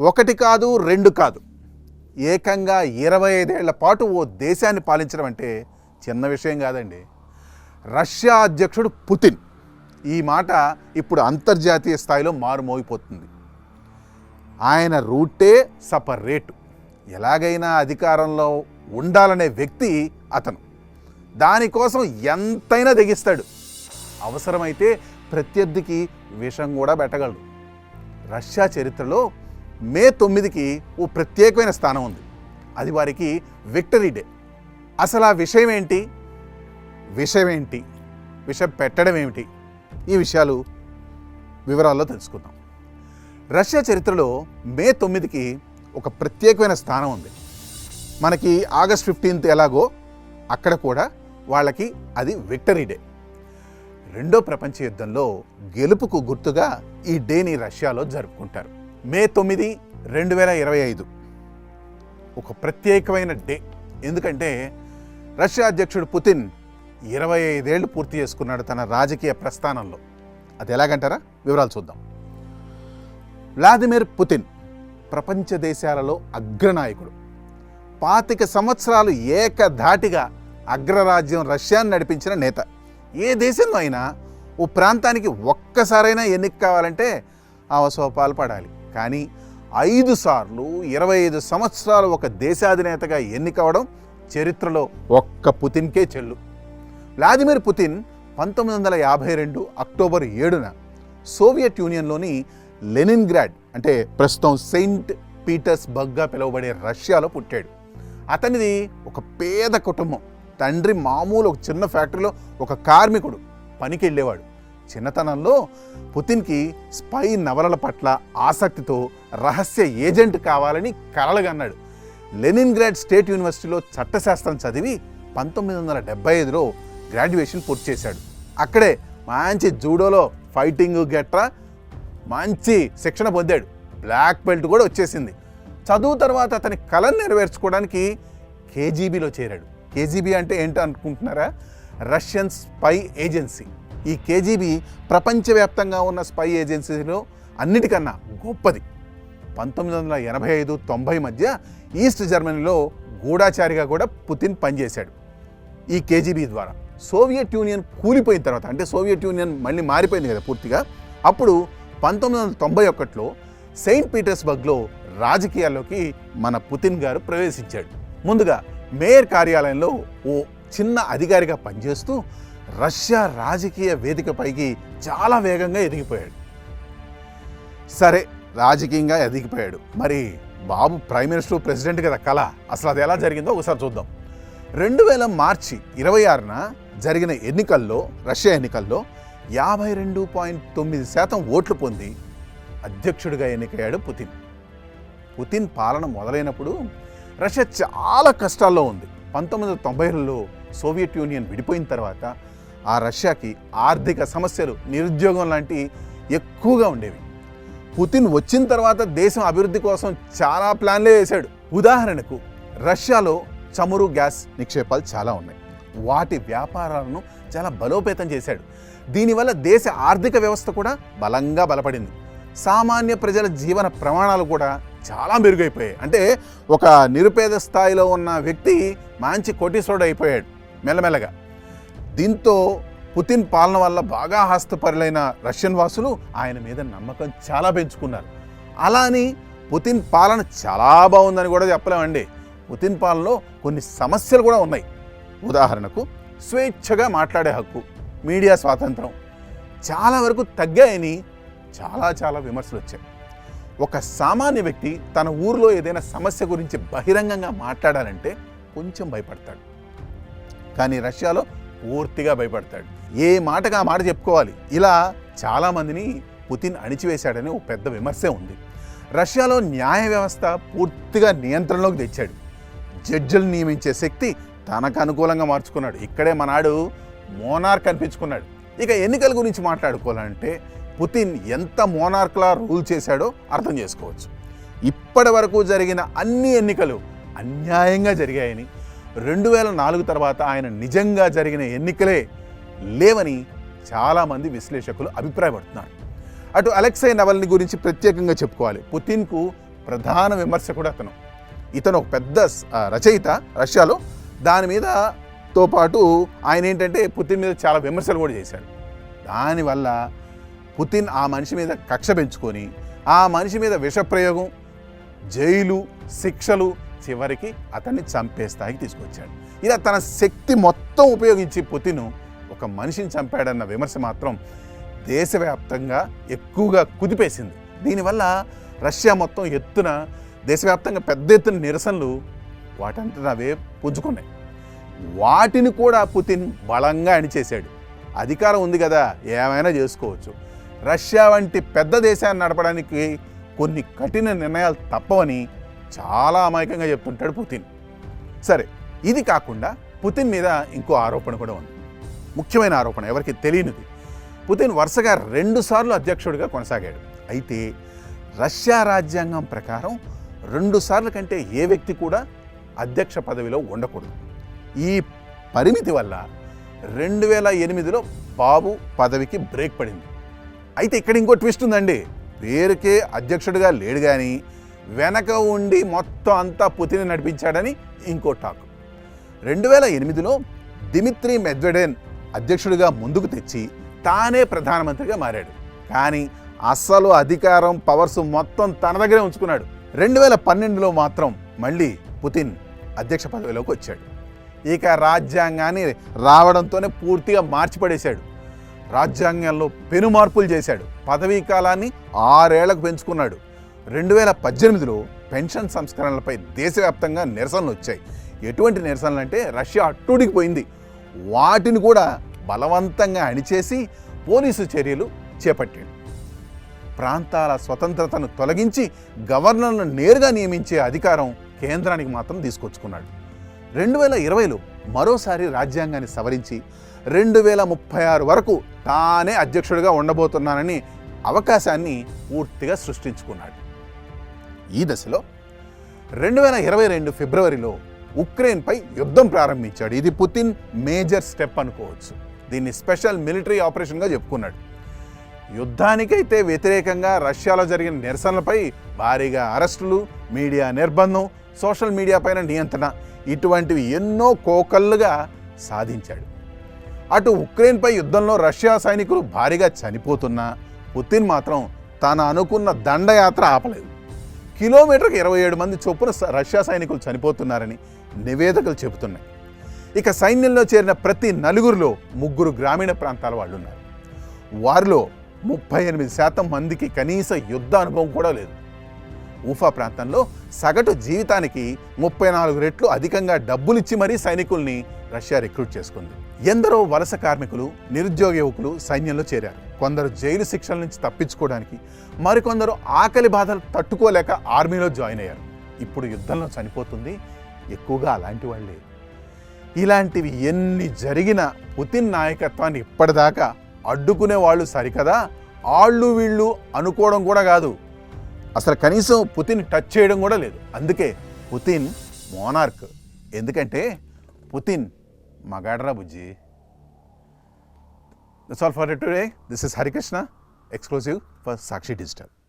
ఒకటి కాదు రెండు కాదు. ఏకంగా ఇరవై ఐదేళ్ళ పాటు ఓ దేశాన్ని పాలించడం అంటే చిన్న విషయం కాదండి. రష్యా అధ్యక్షుడు పుతిన్ ఈ మాట ఇప్పుడు అంతర్జాతీయ స్థాయిలో మారుమోగిపోతుంది. ఆయన రూటే సపరేటు. ఎలాగైనా అధికారంలో ఉండాలనే వ్యక్తి అతను. దానికోసం ఎంతైనా తెగిస్తాడు. అవసరమైతే ప్రత్యర్థికి విషం కూడా పెట్టగలడు. రష్యా చరిత్రలో మే తొమ్మిదికి ఓ ప్రత్యేకమైన స్థానం ఉంది. అది వారికి విక్టరీ డే. అసలు ఆ విషయం ఏంటి? విషయం ఏంటి? విషయం పెట్టడం ఏమిటి? ఈ విషయాలు వివరాల్లో తెలుసుకుందాం. రష్యా చరిత్రలో మే తొమ్మిదికి ఒక ప్రత్యేకమైన స్థానం ఉంది. మనకి ఆగస్ట్ ఫిఫ్టీన్త్ ఎలాగో అక్కడ కూడా వాళ్ళకి అది విక్టరీ డే. రెండో ప్రపంచ యుద్ధంలో గెలుపుకు గుర్తుగా ఈ డేని రష్యాలో జరుపుకుంటారు. మే తొమ్మిది రెండు వేల ఇరవై ఐదు. ఒక ప్రత్యేకమైన డే. ఎందుకంటే రష్యా అధ్యక్షుడు పుతిన్ ఇరవై ఐదేళ్ళు పూర్తి చేసుకున్నాడు తన రాజకీయ ప్రస్థానంలో. అది ఎలాగంటారా? వివరాలు చూద్దాం. వ్లాదిమిర్ పుతిన్ ప్రపంచ దేశాలలో అగ్రనాయకుడు. పాతిక సంవత్సరాలు ఏకధాటిగా అగ్రరాజ్యం రష్యాను నడిపించిన నేత. ఏ దేశంలో అయినా ఓ ప్రాంతానికి ఒక్కసారైనా ఎన్నిక కావాలంటే ఆ వసోపాలు పడాలి. కానీ ఐదు సార్లు ఇరవై ఐదు సంవత్సరాలు ఒక దేశాధినేతగా ఎన్నికవడం చరిత్రలో ఒక్క పుతిన్కే చెల్లు. వ్లాదిమిర్ పుతిన్ పంతొమ్మిది వందల యాభై రెండు అక్టోబర్ ఏడున సోవియట్ యూనియన్లోని లెనిన్గ్రాడ్ అంటే ప్రస్తుతం సెయింట్ పీటర్స్బర్గ్గా పిలువబడే రష్యాలో పుట్టాడు. అతనిది ఒక పేద కుటుంబం. తండ్రి మామూలు ఒక చిన్న ఫ్యాక్టరీలో ఒక కార్మికుడు పనికి వెళ్ళేవాడు. చిన్నతనంలో పుతిన్కి స్పై నవలల పట్ల ఆసక్తితో రహస్య ఏజెంట్ కావాలని కలలుగన్నాడు లెనిన్గ్రాడ్ స్టేట్ యూనివర్సిటీలో చట్టశాస్త్రం చదివి పంతొమ్మిది వందల డెబ్బై ఐదులో గ్రాడ్యుయేషన్ పూర్తి చేశాడు. అక్కడే మంచి జూడోలో ఫైటింగ్ గెట్రా మంచి శిక్షణ పొందాడు. బ్లాక్ బెల్ట్ కూడా వచ్చేసింది. చదువు తర్వాత అతని కళను నెరవేర్చుకోవడానికి కేజీబీలో చేరాడు. కేజీబీ అంటే ఏంటో అనుకుంటున్నారా రష్యన్ స్పై ఏజెన్సీ. ఈ కేజీబీ ప్రపంచవ్యాప్తంగా ఉన్న స్పై ఏజెన్సీలో అన్నిటికన్నా గొప్పది. పంతొమ్మిది వందల ఎనభై ఐదు తొంభై మధ్య ఈస్ట్ జర్మనీలో గూఢాచారిగా కూడా పుతిన్ పనిచేశాడు ఈ కేజీబీ ద్వారా. సోవియట్ యూనియన్ కూలిపోయిన తర్వాత అంటే సోవియట్ యూనియన్ మళ్ళీ మారిపోయింది కదా పూర్తిగా అప్పుడు పంతొమ్మిది వందల తొంభై ఒకటిలో సెయింట్ పీటర్స్బర్గ్లో రాజకీయాల్లోకి మన పుతిన్ గారు ప్రవేశించాడు. ముందుగా మేయర్ కార్యాలయంలో ఓ చిన్న అధికారిగా పనిచేస్తూ రష్యా రాజకీయ వేదికపైకి చాలా వేగంగా ఎదిగిపోయాడు. సరే రాజకీయంగా ఎదిగిపోయాడు. మరి బాబు ప్రైమ్ మినిస్టర్ ప్రెసిడెంట్ కదా కళ. అసలు అది ఎలా జరిగిందో ఒకసారి చూద్దాం. రెండు వేల మార్చి ఇరవై ఆరున జరిగిన ఎన్నికల్లో రష్యా ఎన్నికల్లో యాభై రెండు పాయింట్ తొమ్మిది శాతం ఓట్లు పొంది అధ్యక్షుడిగా ఎన్నికయ్యాడు పుతిన్. పుతిన్ పాలన మొదలైనప్పుడు రష్యా చాలా కష్టాల్లో ఉంది. పంతొమ్మిది వందల తొంభైలలో సోవియట్ యూనియన్ విడిపోయిన తర్వాత ఆ రష్యాకి ఆర్థిక సమస్యలు నిరుద్యోగం లాంటి ఎక్కువగా ఉండేవి. పుతిన్ వచ్చిన తర్వాత దేశం అభివృద్ధి కోసం చాలా ప్లాన్లే వేశాడు. ఉదాహరణకు రష్యాలో చమురు గ్యాస్ నిక్షేపాలు చాలా ఉన్నాయి. వాటి వ్యాపారాలను చాలా బలోపేతం చేశాడు. దీనివల్ల దేశ ఆర్థిక వ్యవస్థ కూడా బలంగా బలపడింది. సామాన్య ప్రజల జీవన ప్రమాణాలు కూడా చాలా మెరుగైపోయాయి. అంటే ఒక నిరుపేద స్థాయిలో ఉన్న వ్యక్తి మంచి కోటీశ్వరుడు అయిపోయాడు మెల్లమెల్లగా. దీంతో పుతిన్ పాలన వల్ల బాగా హస్తపరులైన రష్యన్ వాసులు ఆయన మీద నమ్మకం చాలా పెంచుకున్నారు. అలా అని పుతిన్ పాలన చాలా బాగుందని కూడా చెప్పలేమండి. పుతిన్ పాలనలో కొన్ని సమస్యలు కూడా ఉన్నాయి. ఉదాహరణకు స్వేచ్ఛగా మాట్లాడే హక్కు మీడియా స్వాతంత్రం చాలా వరకు తగ్గాయని చాలా చాలా విమర్శలు వచ్చాయి. ఒక సామాన్య వ్యక్తి తన ఊరిలో ఏదైనా సమస్య గురించి బహిరంగంగా మాట్లాడాలంటే కొంచెం భయపడతాడు. కానీ రష్యాలో పూర్తిగా భయపడతాడు. ఏ మాటగా ఆ మాట చెప్పుకోవాలి? ఇలా చాలామందిని పుతిన్ అణిచివేశాడని ఒక పెద్ద విమర్శే ఉంది. రష్యాలో న్యాయ వ్యవస్థ పూర్తిగా నియంత్రణలోకి తెచ్చాడు. జడ్జిలు నియమించే శక్తి తనకు అనుకూలంగా మార్చుకున్నాడు. ఇక్కడే మనాడు మోనార్క్ అనిపించుకున్నాడు ఇక ఎన్నికల గురించి మాట్లాడుకోవాలంటే పుతిన్ ఎంత మోనార్క్లా రూల్ చేశాడో అర్థం చేసుకోవచ్చు. ఇప్పటి వరకు జరిగిన అన్ని ఎన్నికలు అన్యాయంగా జరిగాయని రెండు వేల నాలుగు తర్వాత ఆయన నిజంగా జరిగిన ఎన్నికలే లేవని చాలామంది విశ్లేషకులు అభిప్రాయపడుతున్నారు. అటు అలెక్సై నవల్ని గురించి ప్రత్యేకంగా చెప్పుకోవాలి. పుతిన్కు ప్రధాన విమర్శకుడు అతను. ఇతను ఒక పెద్ద రచయిత రష్యాలో. దాని మీద తో పాటు ఆయన ఏంటంటే పుతిన్ మీద చాలా విమర్శలు కూడా చేశాడు. దానివల్ల పుతిన్ ఆ మనిషి మీద కక్ష పెంచుకొని ఆ మనిషి మీద విషప్రయోగం జైలు శిక్షలు చివరికి అతన్ని చంపే స్థాయికి తీసుకొచ్చాడు. ఇలా తన శక్తి మొత్తం ఉపయోగించి పుతిన్ ఒక మనిషిని చంపాడన్న విమర్శ మాత్రం దేశవ్యాప్తంగా ఎక్కువగా కుదిపేసింది. దీనివల్ల రష్యా మొత్తం ఎత్తున దేశవ్యాప్తంగా పెద్ద ఎత్తున నిరసనలు వాటంతట అవే పుంజుకున్నాయి. వాటిని కూడా పుతిన్ బలంగా అణిచేశాడు. అధికారం ఉంది కదా ఏమైనా చేసుకోవచ్చు. రష్యా వంటి పెద్ద దేశాన్ని నడపడానికి కొన్ని కఠిన నిర్ణయాలు తప్పవని చాలా అమాయకంగా చెప్తుంటాడు పుతిన్. సరే ఇది కాకుండా పుతిన్ మీద ఇంకో ఆరోపణ కూడా ఉంది. ముఖ్యమైన ఆరోపణ ఎవరికి తెలియనిది. పుతిన్ వరుసగా రెండుసార్లు అధ్యక్షుడిగా కొనసాగాడు. అయితే రష్యా రాజ్యాంగం ప్రకారం రెండుసార్లు కంటే ఏ వ్యక్తి కూడా అధ్యక్ష పదవిలో ఉండకూడదు. ఈ పరిమితి వల్ల రెండు వేల ఎనిమిదిలో బాబు పదవికి బ్రేక్ పడింది. అయితే ఇక్కడ ఇంకో ట్విస్ట్ ఉందండి. పేరుకే అధ్యక్షుడిగా లేడు కానీ వెనక ఉండి మొత్తం అంతా పుతిని నడిపించాడని ఇంకో టాక్. రెండు వేల ఎనిమిదిలో దిమిత్రి మెద్వెడెన్ అధ్యక్షుడిగా ముందుకు తెచ్చి తానే ప్రధానమంత్రిగా మారాడు. కానీ అస్సలు అధికారం పవర్స్ మొత్తం తన దగ్గరే ఉంచుకున్నాడు. రెండు వేల పన్నెండులో మాత్రం మళ్ళీ పుతిన్ అధ్యక్ష పదవిలోకి వచ్చాడు. ఇక రాజ్యాంగాన్ని రావడంతోనే పూర్తిగా మార్చిపడేశాడు. రాజ్యాంగంలో పెను మార్పులు చేశాడు. పదవీ కాలాన్ని ఆరేళ్ళకు పెంచుకున్నాడు. రెండు వేల పద్దెనిమిదిలో పెన్షన్ సంస్కరణలపై దేశవ్యాప్తంగా నిరసనలు వచ్చాయి. ఎటువంటి నిరసనలు అంటే రష్యా అట్టుడికి పోయింది వాటిని కూడా బలవంతంగా అణిచేసి పోలీసు చర్యలు చేపట్టాడు ప్రాంతాల స్వతంత్రతను తొలగించి గవర్నర్ను నేరుగా నియమించే అధికారం కేంద్రానికి మాత్రం తీసుకొచ్చుకున్నాడు. రెండు వేల ఇరవైలో మరోసారి రాజ్యాంగాన్ని సవరించి రెండు వేల ముప్పై ఆరు వరకు తానే అధ్యక్షుడిగా ఉండబోతున్నానని అవకాశాన్ని పూర్తిగా సృష్టించుకున్నాడు. ఈ దశలో రెండు వేల ఇరవై రెండు ఫిబ్రవరిలో ఉక్రెయిన్పై యుద్ధం ప్రారంభించాడు. ఇది పుతిన్ మేజర్ స్టెప్ అనుకోవచ్చు. దీన్ని స్పెషల్ మిలిటరీ ఆపరేషన్గా చెప్పుకున్నాడు. యుద్ధానికైతే వ్యతిరేకంగా రష్యాలో జరిగిన నిరసనలపై భారీగా అరెస్టులు మీడియా నిర్బంధం సోషల్ మీడియా పైన నియంత్రణ ఇటువంటివి ఎన్నో కోకళ్ళుగా సాధించాడు. అటు ఉక్రెయిన్పై యుద్ధంలో రష్యా సైనికులు భారీగా చనిపోతున్నా పుతిన్ మాత్రం తాను అనుకున్న దండయాత్ర ఆపలేదు. కిలోమీటర్కి ఇరవై ఏడు మంది చొప్పున రష్యా సైనికులు చనిపోతున్నారని నివేదికలు చెబుతున్నాయి. ఇక సైన్యంలో చేరిన ప్రతి నలుగురిలో ముగ్గురు గ్రామీణ ప్రాంతాల వాళ్ళు ఉన్నారు వారిలో ముప్పై ఎనిమిది శాతం మందికి కనీస యుద్ధ అనుభవం కూడా లేదు. ఊఫా ప్రాంతంలో సగటు జీవితానికి ముప్పై నాలుగు రెట్లు అధికంగా డబ్బులిచ్చి మరీ సైనికుల్ని రష్యా రిక్రూట్ చేసుకుంది. ఎందరో వలస కార్మికులు నిరుద్యోగ యువకులు సైన్యంలో చేరారు. కొందరు జైలు శిక్షల నుంచి తప్పించుకోవడానికి మరికొందరు ఆకలి బాధలు తట్టుకోలేక ఆర్మీలో జాయిన్ అయ్యారు. ఇప్పుడు యుద్ధంలో చనిపోతుంది. ఎక్కువగా అలాంటి వాళ్ళే ఇలాంటివి ఎన్ని జరిగినా పుతిన్ నాయకత్వాన్ని ఇప్పటిదాకా అడ్డుకునే వాళ్ళు సరికదా? ఆళ్ళు వీళ్ళు అనుకోవడం కూడా కాదు. అసలు కనీసం పుతిన్ టచ్ చేయడం కూడా లేదు. అందుకే పుతిన్ మోనార్క్. ఎందుకంటే Putin Magadra Bujji. That's all for today. This is Hari Krishna exclusive for Sakshi Digital.